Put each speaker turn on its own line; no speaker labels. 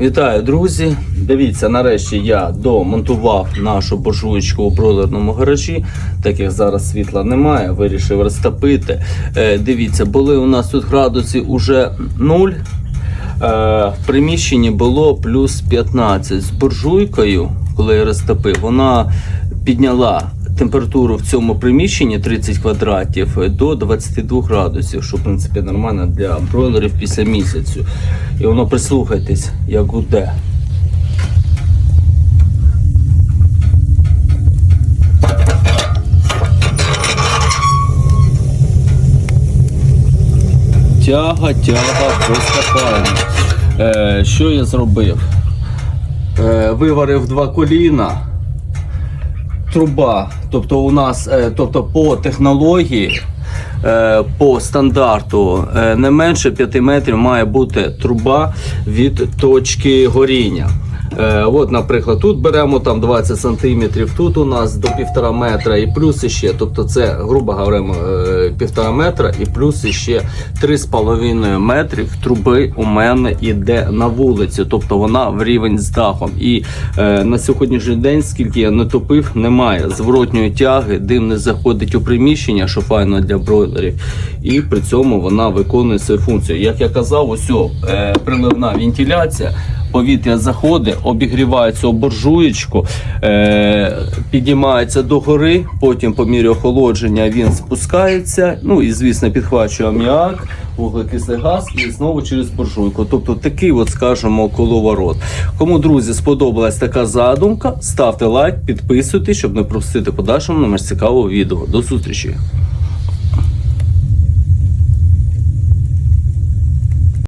Вітаю, друзі! Дивіться, нарешті я домонтував нашу буржуєчку у бройлерному гаражі. Так як зараз світла немає, вирішив розтопити. Е, дивіться, були у нас тут градуси уже 0. Е, в приміщенні було плюс 15. З буржуйкою, коли я розтопив, вона підняла температуру в цьому приміщенні 30 квадратів е, до 22 градусів, що в принципі нормально для бройлерів після місяцю. І воно прислухайтесь, як гуде. Тяга, тяга, просто файна. Е, що я зробив? Е, виварив два коліна труба, тобто у нас, е, тобто по технології, е, по стандарту, е, не менше 5 метрів має бути труба від точки горіння. Е, От, наприклад, тут беремо там 20 сантиметрів, тут у нас до півтора метра і плюс іще, тобто це, грубо говоримо, е, півтора метра і плюс іще 3,5 метрів труби у мене іде на вулиці, тобто вона в рівень з дахом. І е, на сьогоднішній день, скільки я не топив, немає зворотньої тяги, дим не заходить у приміщення, що файно для бройлерів, і при цьому вона виконує свою функцію. Як я казав, ось е, приливна вентиляція. Повітря заходить, обігрівається об буржуєчку, е, піднімається догори, потім по мірі охолодження він спускається. Ну і звісно підхвачує аміак, вуглекислий газ і знову через буржуйку. Тобто такий, от скажімо, коловорот. Кому друзі сподобалась така задумка, ставте лайк, підписуйтесь, щоб не пропустити подальшому номер цікавого відео. До зустрічі!